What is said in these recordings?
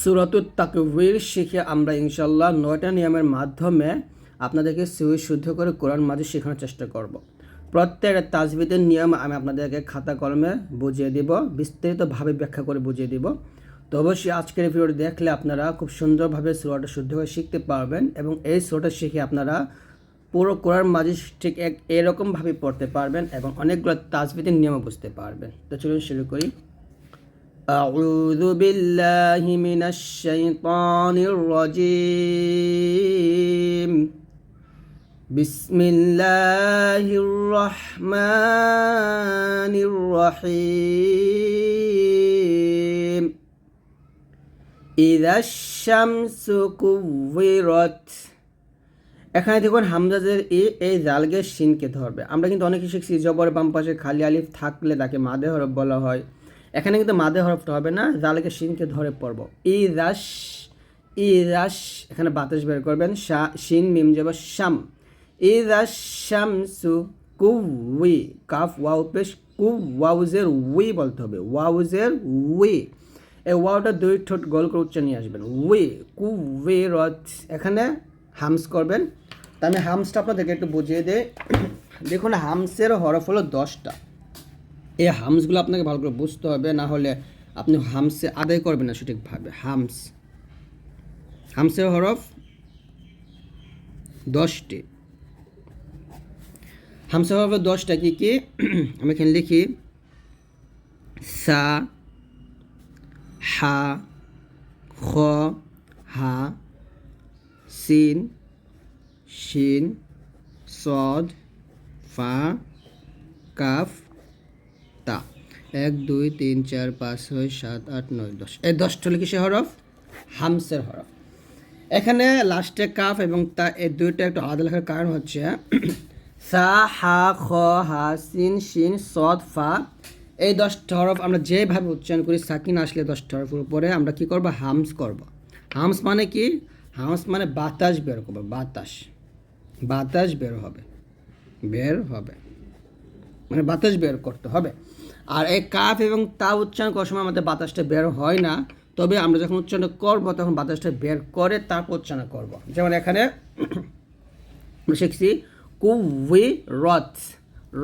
সুরতুত তাকবীর শিখে আমরা ইনশাল্লাহ নয়টা নিয়মের মাধ্যমে আপনাদেরকে সুই শুদ্ধ করে কোরআন মাঝে শেখানোর চেষ্টা করব। প্রত্যেক তাজবিদের নিয়ম আমি আপনাদেরকে খাতা কলমে বুঝিয়ে দিব, বিস্তারিতভাবে ব্যাখ্যা করে বুঝিয়ে দিব। তো অবশ্যই আজকের ভিডিওটি দেখলে আপনারা খুব সুন্দরভাবে সুরাটা শুদ্ধ করে শিখতে পারবেন এবং এই সুরাটা শিখে আপনারা পুরো কোরআন মাঝে ঠিক এক এরকমভাবে পড়তে পারবেন এবং অনেকগুলো তাজবিদের নিয়ম বুঝতে পারবেন। তো চলুন শুরু করি। أعوذ بالله من الشيطان الرجيم بسم الله الرحمن الرحيم إذا الشمس كورت এখানে দেখুন হামজাজের এ এই জালগে শিনকে ধরবে আমরা কিন্তু অনেকে শিখছি জবর বাম পাশে খালি আলিফ থাকলে তাকে মাদে হরফ বলা হয় এখানে কিন্তু মাদে হরফটা হবে না জালগে শিনকে ধরে পড়ব। ই রাস ই রাস এখানে বাতাস বের করবেন, শা, শিন, মিম যাব, শাম। ই রাস শামসু কু উই কাফ ওয়াউ পেশ, কু, ওয়াউজের উই বলতে হবে, ওয়াউজের উই এই ওয়াওটা দুই ঠোঁট গোল করে উচ্চ নিয়ে আসবেন উই কু উই রথ, এখানে হামস করবেন। তা আমি হামসটা আপনাদেরকে একটু বুঝিয়ে দিই। দেখুন, হামসের হরফ হলো দশটা। এই হামসগুলো আপনাকে ভালো করে বুঝতে হবে, না হলে আপনি হামসে আদায় করবেন না সঠিকভাবে। হামস। হামসের হরফ দশটি। হামসের হরফ দশটা কি কি? আমি এখানে লিখি। সা, হা, খ, হা, সিন, শিন, সদ, ফা, কাফ তা এক, দুই, তিন, চার, পাঁচ, ছয়, সাত, আট, নয়, দশ। এই দশটা হলো কিসের হরফ? হামসের হরফ। এখানে লাস্টে কাফ এবং তা, এই দুইটা একটু আলাদা লেখার কারণ হচ্ছে, সা, হা, খ, হা, সিন, শিন, সদ, ফা। এই দশটা হরফ আমরা যেভাবে উচ্চারণ করি, সাকিন আসলে দশটা হরফের উপরে আমরা কি করব? হামস করব। হামস মানে কি? হামস মানে বাতাস বের করব, বাতাস। বাতাস বের হবে। বের হবে। মানে বাতাস বের করতে হবে। আর এই কাফ এবং তা উচ্চারণ করার সময় আমাদের বাতাসটা বের হয় না। তবে আমরা যখন উচ্চারণ করব, তখন বাতাসটা বের করে তারপর উচ্চারণ করব। যেমন এখানে আমরা শিখছি কুই রথ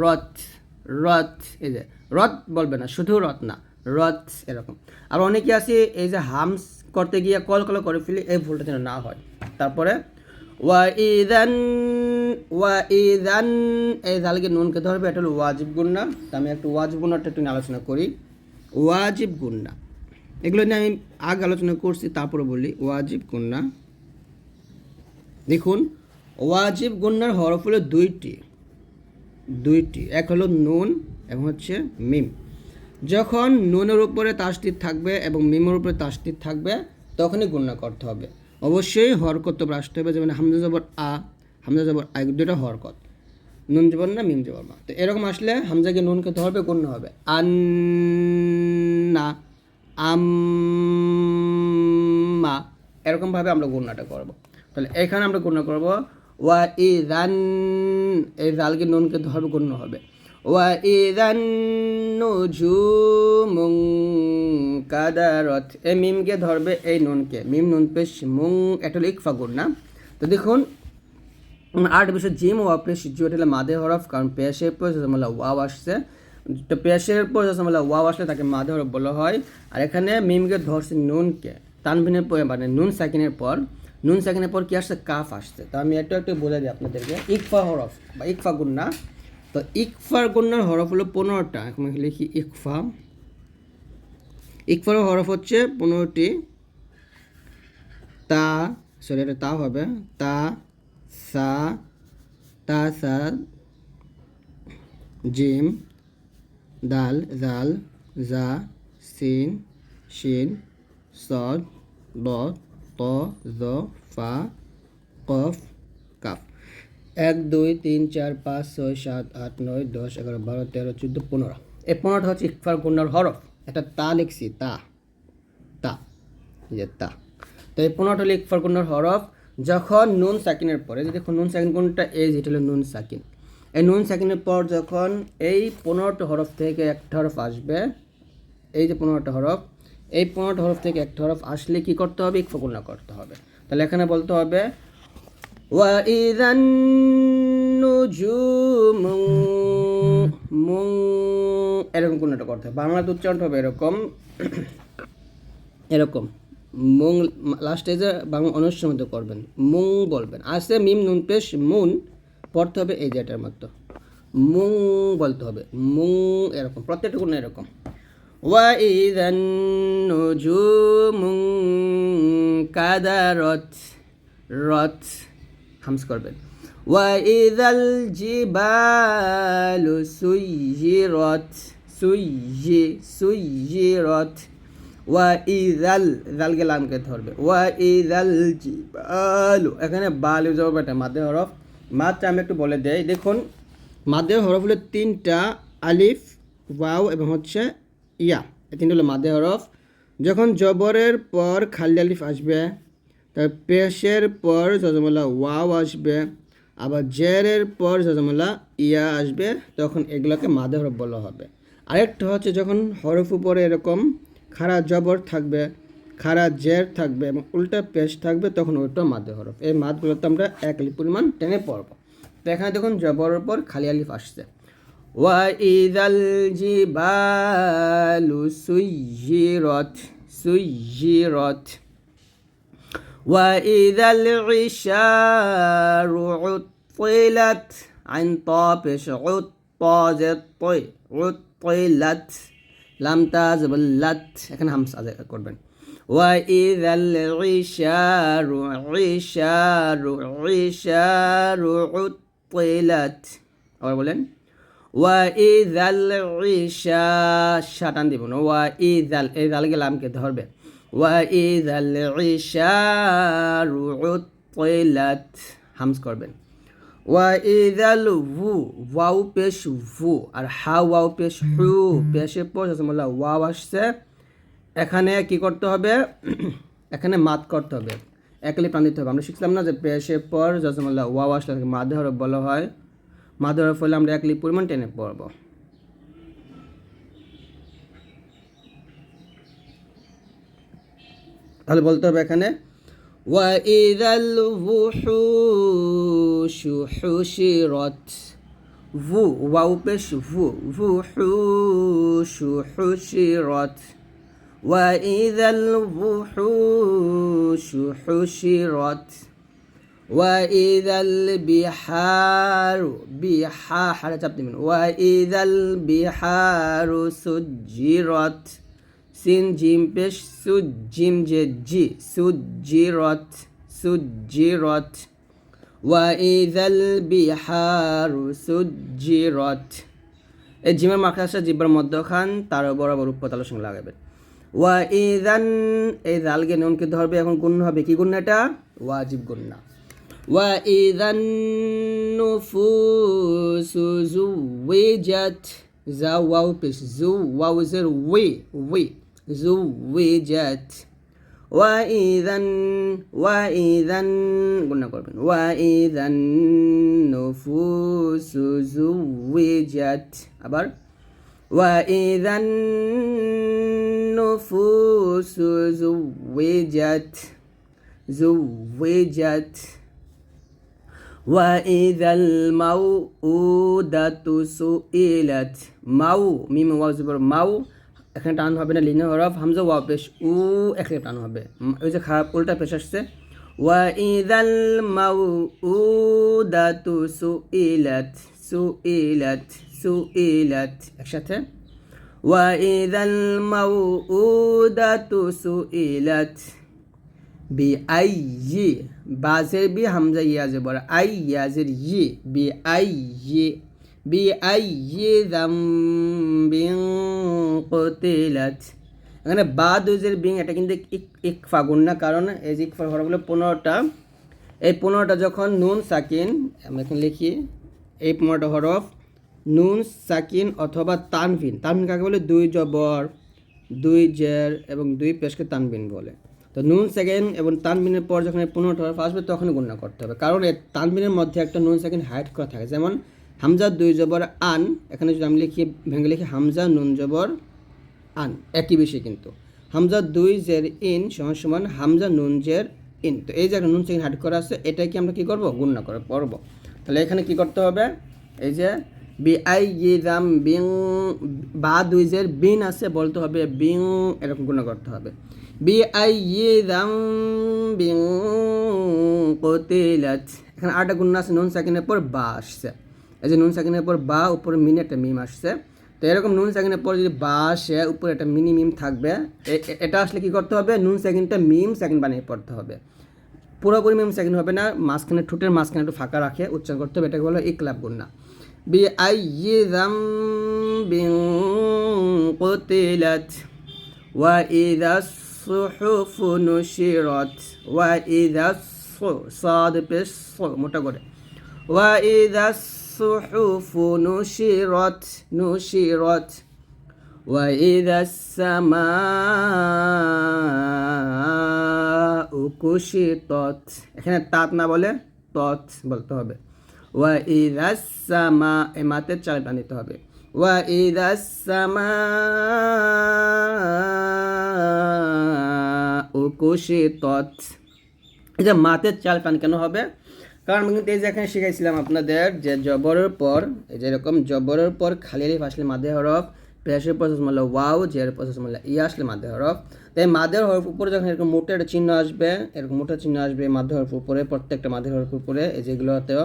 রথ রথ এই যে রথ বলবে না, শুধু রথ না রথ এরকম। আর অনেকে আছে, এই যে হামস করতে গিয়ে কল কল করে ফেলি, এই ভুলটা যেন না হয়। তারপরে, ওয়া ওয়া ইদান, এই জালকে নুনকে ধরবে? এটা হলো ওয়াজিব গুন্না। আমি একটু ওয়াজিব গুন্নাটা একটু আলোচনা করি। ওয়াজিব গুন্না। এগুলো নিয়ে আমি আগে আলোচনা করছি, তারপরে বলি। ওয়াজিব গুন্না। দেখুন, ওয়াজিব গুন্নার হরফ হলো দুইটি। দুইটি। এক হলো নুন এবং হচ্ছে মিম। যখন নুনের উপরে তাসটির থাকবে এবং মিমের উপরে তাসটির থাকবে, তখনই গুণনা করতে হবে। অবশ্যই হরকত আসতে হবে, যেমন হামজা জবর আ হামজা জবর আ দুটো হরকত নুন জবর না মিম জবর মা। তো এরকম আসলে হামজাকে নুনকে ধরবে গুণ্য হবে? আন্না, আম্মা। এরকমভাবে আমরা গুণনাটা করব। তাহলে এখানে আমরা গুণনা করব, ওয়া ই রান এই জালকে নুনকে ধরবে গুণ্য হবে? ওয়া ই রান নুজুমু কাদারত। এই মিমকে ধরবে, এই নুনকে। মিম নুন পেশ মুং, এটা হলো ইকফা গুণ তো দেখুন জু এটা হলো মাদে হরফ, কারণ পেশের পর জসমলা ওয়াও আসছে, তো পেশের পর জসমলা ওয়াও আসলে তাকে মাদে হরফ বলা হয়। আর এখানে মিমকে ধরছে নুনকে। তানভিনের পর মানে নুন সাকিনের পর, নুন সাকিনের পর কি আসছে? কাফ আসছে। তো আমি একটু একটু বলে দিই আপনাদেরকে। ইকফা হরফ বা ইকফা গুন্না। তো ইকফার গুন্নার হরফ হলো পনেরোটা। এখন লিখি ইকফা। ইকফার হরফ হচ্ছে পনেরোটি। তা সরি এটা তা হবে। তা সা, তা, সা, জিম, দাল, জাল, জা, সিন, শিন, সদ দ ত, জ, ফা, কফ, কাফ। এক, দুই, তিন, চার, পাঁচ, ছয়, সাত, আট, নয়, দশ, এগারো, বারো, তেরো, চোদ্দ, পনেরো। এই পনেরোটা হচ্ছে ইকফার গুন্নার হরফ। এটা তা লিখছি, তা। তা যে তা। তো এই পনেরোটা হলো ইকফার গুন্নার হরফ। যখন নুন সাকিনের পরে দেখুন নুন সাকিন কোনটা? এ যেটা হলো নুন সাকিন। এই নুন সাকিনের পর যখন এই পনেরোটা হরফ থেকে একটা হরফ আসবে, এই যে পনেরোটা হরফ, এই পনেরোটা হরফ থেকে একটা হরফ আসলে কি করতে হবে? ইকফকুলনা করতে হবে। তাহলে এখানে বলতে হবে এরকম কোনটা করতে হবে? বাংলাতে উচ্চারণ হবে এরকম এরকম। মুং লাস্টে যে বাংলা অনুসমিত করবেন মুং বলবেন আসে মিম নুন পেশ মুন পড়তে হবে এই যেটার মতো মুং বলতে হবে মুং এরকম প্রত্যেকটা কোনো এরকম وإذا النجوم كدرت রথ হামস করবেন وإذا الجبال سيرت سيي سيرت ওয়াইদাল জালকে লামকে ধরবে। ওয়াইদাল জিবালু। এখানে বালু জবাব এটা মাধ্যে হরফ। মাত্রা আমি একটু বলে দেই, দেখুন, মাধ্যে হরফ হলো তিনটা, আলিফ, ওয়াও এবং হচ্ছে ইয়া। এই তিনটা হলো মাধ্যে হরফ। যখন জবরের পর খালি আলিফ আসবে তার পেশের পর জজমলা ওয়াও আসবে, আবার জেরের পর জজমলা ইয়া আসবে, তখন এগুলোকে মাদে হরফ বলা হবে। আরেকটা হচ্ছে যখন হরফ উপরে এরকম খাড়া জবর থাকবে খাড়া জের থাকবে এবং উল্টা পেশ থাকবে তখন ওইটা মাদে হরফ এই মাদগুলোতে আমরা এক আলিফ পরিমাণ টেনে পড়ব তো এখানে দেখুন জবরের পর খালি আলিফ আসছে ওয়াইদাল জিবালু সুইজিরত সুইজিরত وإذا العشار عطلت عن طابش عطازت طي عطلت লাম তাজবল্লাত এখানে হামস আজ করবেন وإذا العشار عشار عشار عطلت আবার বলেন وإذا العشاء শাটান দিব না وإذا এই জালকে লামকে ধরবে وإذا العشار عطلت হামস করবেন ওয়া ইদাল ভু ওয়াউ পেশ ভু আর হা ওয়াউ পেশ হু পেশে পোষ আছে বললাম ওয়াও আসছে এখানে কি করতে হবে? এখানে মাত করতে হবে। একলে প্রাণ দিতে হবে। আমরা শিখলাম না যে পেশে পর জসমল্লা ওয়াও আসলে মাধর বলা হয়। মাধর ফলে আমরা একলি পরিমাণ টেনে পড়ব। তাহলে বলতে হবে এখানে وإذا الوحوش حشرت فو واو بش فو وحوش حشرت وإذا الوحوش حشرت وإذا البحار بحار حالة من وإذا البحار سجرت সিন জিম পেশ সুদ জিম যে জি সুজিরত সুজিরত ওয়াইদাল বিহারু সুজিরত এই জিমের মাখাসা জিব্বার মধ্যখান, তার বরাবর উপতালের সঙ্গে লাগাবেন ওয়া ইদান এই দালকে নুনকে ধরবে, এখন গুণ হবে, কি গুণ এটা? ওয়াজিব গুণ না। ওয়া ইদান নুফুসু জুওয়াজাত যা ওয়াও পেশ, জু, ওয়াও ইজের ওয়ে ওয়ে। زوجت. وإذا وإذا قلنا قربين وإذا النفوس زوجت. أبر. وإذا النفوس زوجت. زوجت. وإذا الموءودة سئلت. مو ميم واو زبر. مو এখানে টান হবে না লিনে হরফ হামজা ওয়া পেশ উ এখানে টান হবে। ওই যে খারাপ, উল্টা পেশ আসছে। ইলাত সু ইলাত সু ইলাত একসাথে। মাউ উ দাতু সু ইলাত বি আই ই বাজের বি হামজা ইয়াজে বড় আই ইয়াজের ই ই বিআইয়ি যামবিন কুতিলাত এখানে বা বিং, এটা কিন্তু ইকফা, গুণ না, কারণ এই যে ইকফা হরফগুলো পনেরোটা, এই পনেরোটা যখন নুন, সাকিন, আমরা এখানে লিখি, এই পনেরোটা হরফ, নুন, সাকিন অথবা তানভিন তানভিন কাকে বলে? দুই জবর, দুই জের এবং দুই পেশকে তানবিন বলে। তো নুন সেকেন্ড এবং তানবিনের পর যখন এই পনেরোটা হরফ আসবে তখন গণনা করতে হবে। কারণ এই তানবিনের মধ্যে একটা নুন সেকেন্ড হাইড করা থাকে। যেমন হামজা দুই জবর আন, এখানে যদি আমি লিখি, ভেঙে লিখি হামজা নুন জবর আন, একই বিষয় কিন্তু। হামজা দুই জের ইন সমান সমান হামজা নুন জের ইন। তো এই যে একটা নুন সেকেন্ড হাট করা আছে এটা কি আমরা কি করব? গুণনা করে, পড়ব। তাহলে এখানে কি করতে হবে? এই যে বি আই দাম বিং, বা দুই জের বিন আছে বলতে হবে বিং, এরকম গুণনা করতে হবে। বি আই দাম বিং, কতিলাত। এখানে আটটা গুণনা আছে, নুন সেকেন্ডের পর বা আসছে। এই যে নুন সাকিনের পর বা উপরে মিনে একটা মিম আসছে। তো এরকম নুন সেকেন্ডের পর যদি বা আসে উপরে একটা মিনি মিম থাকবে এটা আসলে কি করতে হবে? নুন সেকেন্ডটা মিম সেকেন্ড বানিয়ে পড়তে হবে। পুরোপুরি মিম সেকেন্ড হবে না, মাঝখানে ঠোঁটের মাঝখানে একটু ফাঁকা রাখে, উচ্চারণ করতে হবে, এটাকে বলো ইকলাব গুন্না। বি আই ইয়ে দাম বিং কোতিলাত ওয়া ইদা সুহুফ নুশিরত ওয়া ইদা সাদ পেশ মোটা করে। ওয়া ইদা الصحف نشرت نشرت وإذا السماء كشطت এখানে তাত না বলে তত বলতে হবে وإذا السماء এই মাতের চাল টানিতে হবে وإذا السماء كشطت এই যে মাতের চাল টান কেন হবে কারণ আমি কিন্তু এই যে এখানে শিখাইছিলাম আপনাদের যে জবরের পর, এই যে এরকম জবরের পর খালি আলিফ আসলে মাদে হরফ পেশের প্রসেস মানলে ওয়াও জের প্রসেস মানলে ই আসলে মাদে হরফ। তাই মাদের হরফ উপরে যখন এরকম মোটা একটা চিহ্ন আসবে, এরকম মোটা চিহ্ন আসবে মাদে হরফ উপরে, প্রত্যেকটা মাদে হরফ উপরে, এই যেগুলোতেও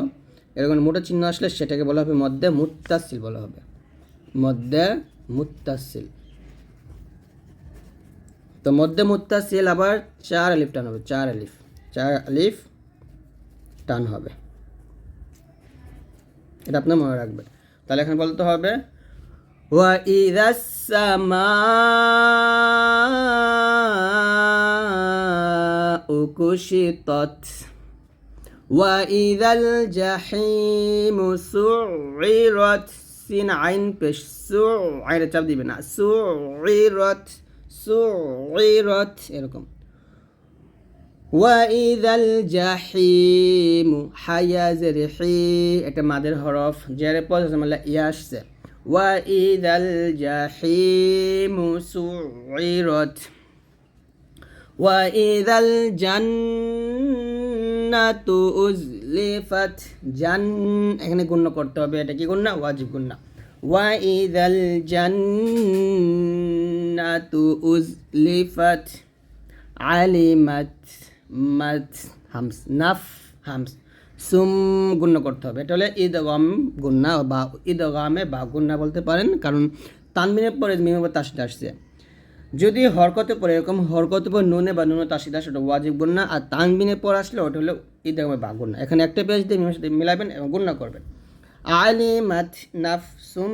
এরকম মোটা চিহ্ন আসলে সেটাকে বলা হবে মধ্যে মুত্তাসিল বলা হবে। মধ্যে মুত্তাসিল তো মধ্যে মুত্তাসিল আবার চার আলিফ টান হবে, চার আলিফ চার আলিফ টান হবে এটা আপনার মনে রাখবেন তাহলে এখানে বলতে হবে وإذا السماء كشطت وإذا الجحيم سعرت سين عين পেশ عين চাপ দিবে না سعرت سعرت এরকম ওয়াইদাল জাহিম হায়া জেরে হি এটা মাদের হরফ, জেরে পজ মানে ইয়া আসছে। ওয়াইদাল জাহিম সুইরত। ওয়াইদাল জান্নাতু উজলিফাত। জান, এখানে গুণ্য করতে হবে। এটা কি গুণ্য? ওয়াজিব গুণ্য। ওয়াইদাল জান্নাতু উজলিফাত। আলিমাত মাত হামস, নাফ, হামস, সুম গুণ্য করতে হবে। এটা হলে ঈদগম গুন্না বা ঈদগামে বা গুন্না বলতে পারেন, কারণ তানমিনের পরে মিমের তাসিদ আসছে। যদি হরকতে পরে, এরকম হরকতে পর নুনে বা নুনে তাসিদ আসে, ওটা ওয়াজিব গুন্না আর তানবিনের পর আসলে ওটা হলো ঈদগামে বা গুন্না এখানে একটা পেজ দিয়ে মিমের সাথে মিলাবেন এবং গুন্না করবেন। আলি মাথ নাফ সুম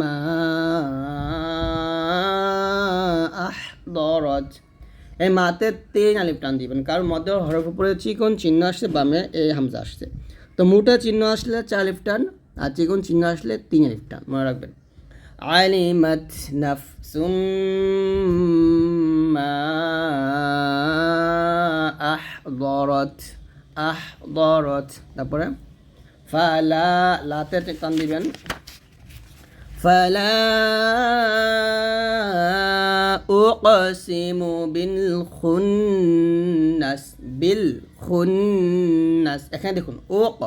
মা আহদরত। এই মাতে তিন আলিফ টান দিবেন। কারণ মধ্যে হরফ উপরে চিকন চিহ্ন আসছে, বামে এই হামজা আসছে। তো মোটা চিহ্ন আসলে চার আলিফ টান আর চিকন চিহ্ন আসলে তিন আলিফ টান। মনে রাখবেন। আলিমাত নাফসুম আহদরত আহদরত। তারপরে ফালা লাতে টান দিবেন। فلا أقسم بالخنس بالخنس এখানে দেখুন ও ক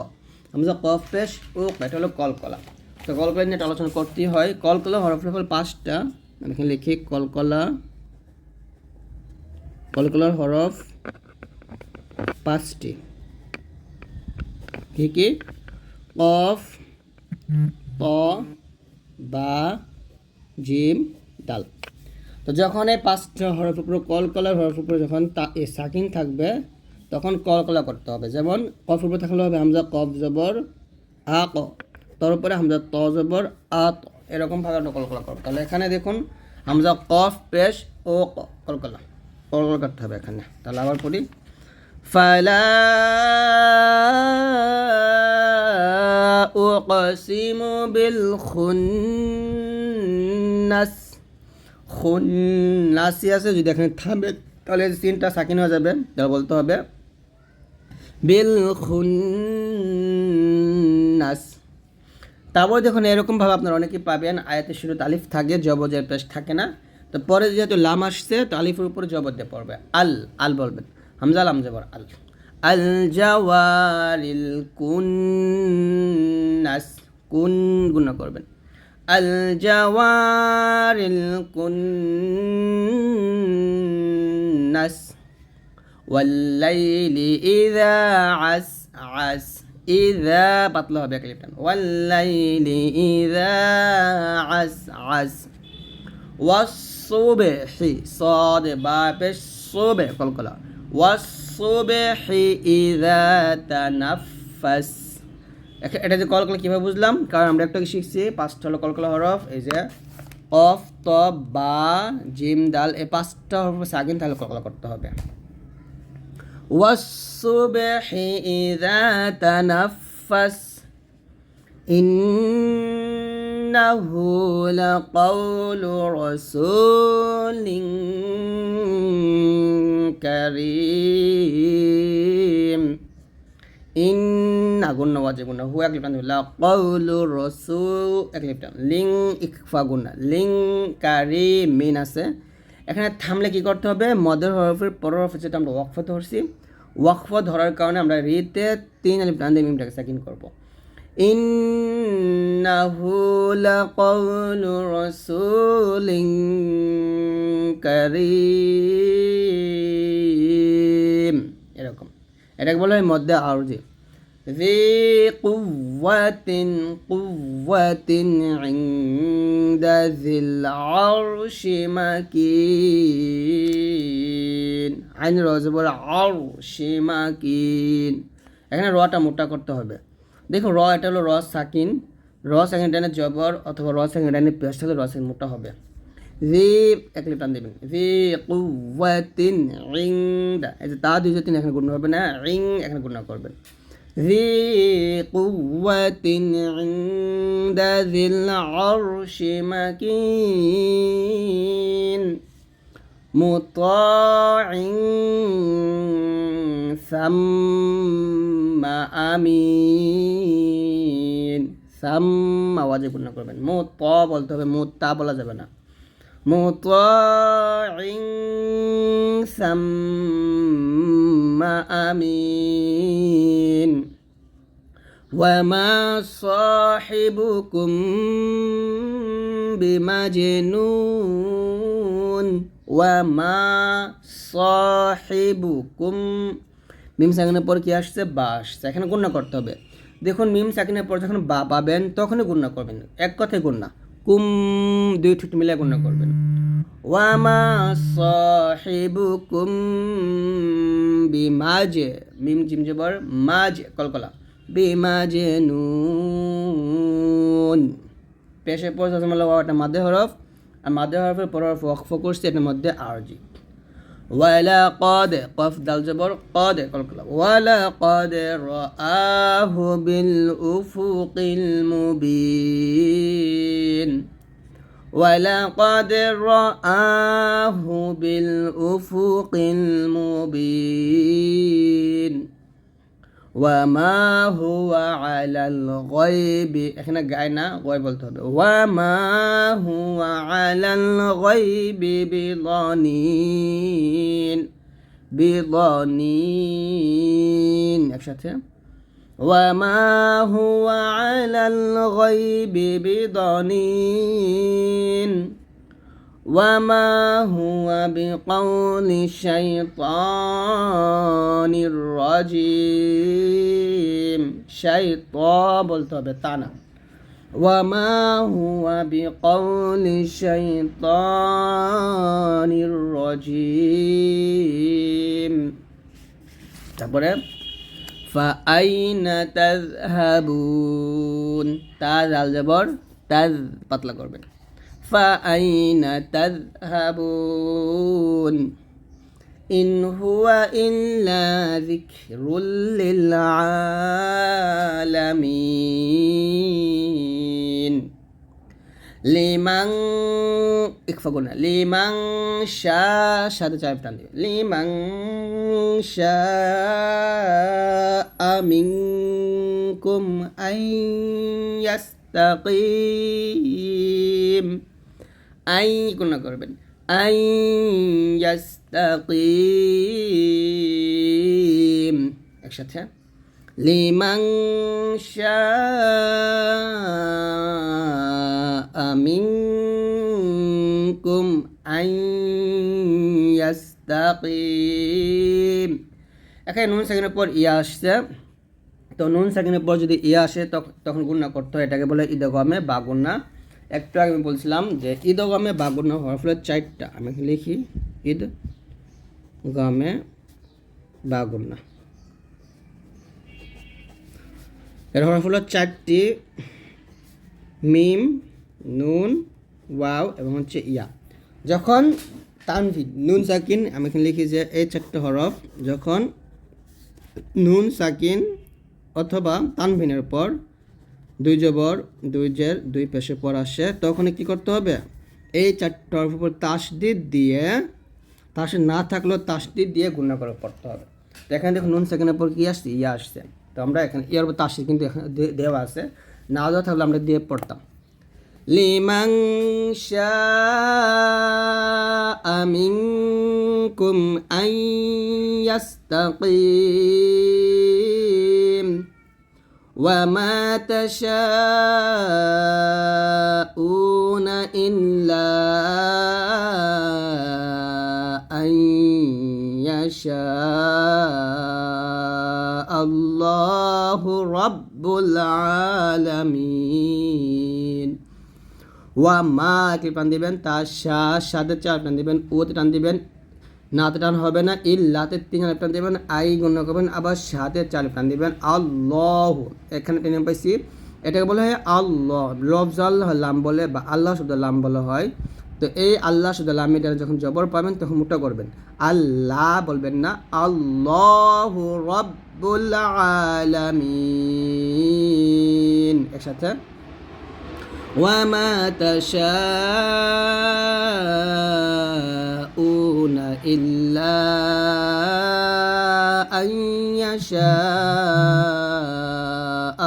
আমরা কফ পেশ ও ক এটা হলো কলকলা তো কলকলা নিয়ে একটা আলোচনা করতেই হয় কলকলা হরফ হল পাঁচটা আমি এখানে লিখি কলকলা কলকলার হরফ পাঁচটি কি কি কফ ক বা জিম ডাল। তো যখন এই পাঁচটা হরফ উপরে কলকলার হরফ উপরে যখন সাকিন থাকবে, তখন কলকলা করতে হবে। যেমন কফ উপরে থাকলে হবে হামজা কফ জবর, আ ক। তার উপরে হামজা ত জবর, আ ত। এরকম ভাবে আমরা কলকলা করব। তাহলে এখানে দেখুন, হামজা কফ, পেশ, ও কলকলা কলকলা করতে হবে এখানে। তাহলে আবার পড়ি। فلا أقسم بالخنس খুন্নাসি আছে যদি এখানে থামবে তাহলে সিনটা সাকিন হয়ে যাবে তাহলে বলতে হবে বিল খুন্নাস তারপর দেখুন এরকমভাবে আপনারা অনেকেই পাবেন আয়াতের শুরু আলিফ থাকে জবজের পেশ থাকে না তো পরে যেহেতু লাম আসছে তো আলিফের উপরে জবর দিয়ে পড়বে আল আল বলবেন হামজা লাম জবর আল আল জাওয়ারিল কুন্নাস কুন গুণ করবেন আল জাওয়ারিল কুন্নাস والليل إذا عس عس إذا পাতলা হবে ক্লিপটা والليل إذا عس عس والصبح صاد باب الصبح কলকলা এটা যে কলকলা কীভাবে বুঝলাম? কারণ আমরা একটা শিখছি, পাঁচটা হলো কলকলা হরফ, এই যে অফ ত, বা, জিম ডাল এই পাঁচটা হরফ আছে আগে তাহলে কলকলা করতে হবে। ওয়াসুবহি ইযা তানাফাস ইন إنه لقول رسول كريم إن قلنا واجب قلنا هو أكلب لا قول رسول أكلب লিং ইকফা গুণা লিং কারি মিন আছে এখানে থামলে কি করতে হবে মদের হরফের পরের হরফে যেটা আমরা ওয়াকফ ধরছি ওয়াকফ ধরার কারণে আমরা রিতে তিন আলিফ টান দিয়ে মিমটাকে সাকিন করব ইন্নাহু লাকাউলু রাসূলিন কারীম এরকম এটাকে বলা হয় মধ্যে আরজি ذي قوة قوة عند ذي العرش مكين عين রজবর عرش মাকিন এখানে রটা মোটা করতে হবে দেখুন র এটা হলো র সাকিন র সেকেন্ড ডাইনে জবর অথবা র সেকেন্ড ডাইনে পেশ থাকলে র সেকেন্ড মোটা হবে জি এক লিপ টান দেবেন জি কুওয়াতিন ইংদা এই যে তা দুই তিন এখানে গুণ হবে না রিং এখানে গুণ করবেন ذي قوة عند ذي العرش مكين مطاع ثم أمين ثم আওয়াজে গুণ করবেন মুত বলতে হবে মুত্তা বলা যাবে না مطاع ثم أمين وما صاحبكم بمجنون ওয়ামা সাহেবু কুম মিম সাকিনের পর কি আসছে? বা আসছে এখানে গুণনা করতে হবে। দেখুন, মিম সাকিনের পর যখন বা পাবেন, তখনই গুণনা করবেন। এক কথায় গুণনা। কুম দুই ঠুট মিলে গুণনা করবেন। ওয়ামা সাহেবু কুম বি মাঝে মিম জিমজবর মাঝ কলকলা। বি মাঝে নুন। পেশে পর ওয়াটা মাদে হরফ আর মাদে হরফের পর হরফ ওয়াকফ করছে এটার মধ্যে আরজি ولقد قف دال جبر قد كلكلا ولقد رآه بالأفق المبين ولقد رآه بالأفق المبين وما هو على الغيب. إحنا جاينا غيب وما هو على الغيب بضانين بضانين وما هو على الغيب بضانين وما هو بقول الشيطان الرجيم شيطان বলতে হবে তা না وما هو بقول الشيطان الرجيم তারপরে فأين تذهبون তা জাল জবর তাজ পাতলা করবেন فأين تذهبون إن هو إلا ذكر للعالمين لمن اكفى قلنا لمن شاء شهادة جايب لمن شاء منكم أن يستقيم আই গুণা করবেন। আই ইয়াস্তাকিম। একসাথে। লিমান শাআ মিনকুম আন ইয়াস্তাকিম। এখানে নুন সেকেন্ডের পর ইয়া আসছে। তো নুন সেকেন্ডের পর যদি ইয়া আসে, তখ- তখন গুণনা করতে হয়। এটাকে বলে ঈদগমে বা গুণনা একটু আগে আমি বলছিলাম যে ঈদগমে বা গুণনা হওয়ার ফলে চারটা, আমি লিখি, ঈদ গমে বা গুণনা এর হওয়ার ফলে চারটি, মিম, নুন, ওয়াও এবং হচ্ছে ইয়া। যখন তানভিন নুন সাকিন, আমি এখানে লিখি যে এই চারটে হরফ, যখন নুন সাকিন অথবা তানভিনের পর দুই জবর, দুই জের, দুই পেশে পর আসে তখন কি করতে হবে? এই চারটে হরফের উপর তাসদিদ দিয়ে তাস না থাকলেও তাসদিদ দিয়ে গুণা করে পড়তে হবে। এখানে দেখুন নুন সেকেন্ডের পর কি আসছে? ইয়া আসছে। তো আমরা এখানে, ইয়ার উপর তাসদিদ কিন্তু এখানে দেওয়া আছে। না দেওয়া থাকলে আমরা দিয়ে পড়তাম। শাআ মিনকুম ইয়াস্তাকিম। وما تشاءون إلا أن يشاء الله رب العالمين ওয়ামা একটি টান দিবেন তার সা সাথে চার টান দিবেন ওতে টান দিবেন নাতে টান হবে না ইল্লাতে তিন আলিফ টান দিবেন, আই গণ্য করবেন, আবার সাথে চার আলিফ টান দিবেন। আল্লাহ, এখানে টেনে পাইছি। এটাকে বলা হয় আল্লাহ লফজাল লাম বলে বা আল্লাহ শব্দ লাম বলা হয়। তো এই আল্লাহ শব্দ লাম যখন জবর পাবেন, তখন মোটা করবেন। আল্লাহ বলবেন না, আল্লাহ রব্বুল আলামিন। একসাথে। وما تشاءون إلا أن يشاء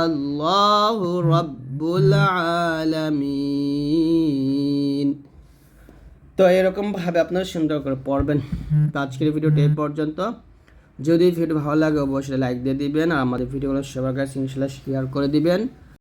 الله رب العالمين তো এরকমভাবে আপনারা সুন্দর করে পড়বেন তো আজকের ভিডিওটা এই পর্যন্ত যদি ভিডিও ভালো লাগে অবশ্যই লাইক দিয়ে দিবেন আর আমাদের ভিডিওগুলো সবার কাছে ইনশাল্লাহ শেয়ার করে দিবেন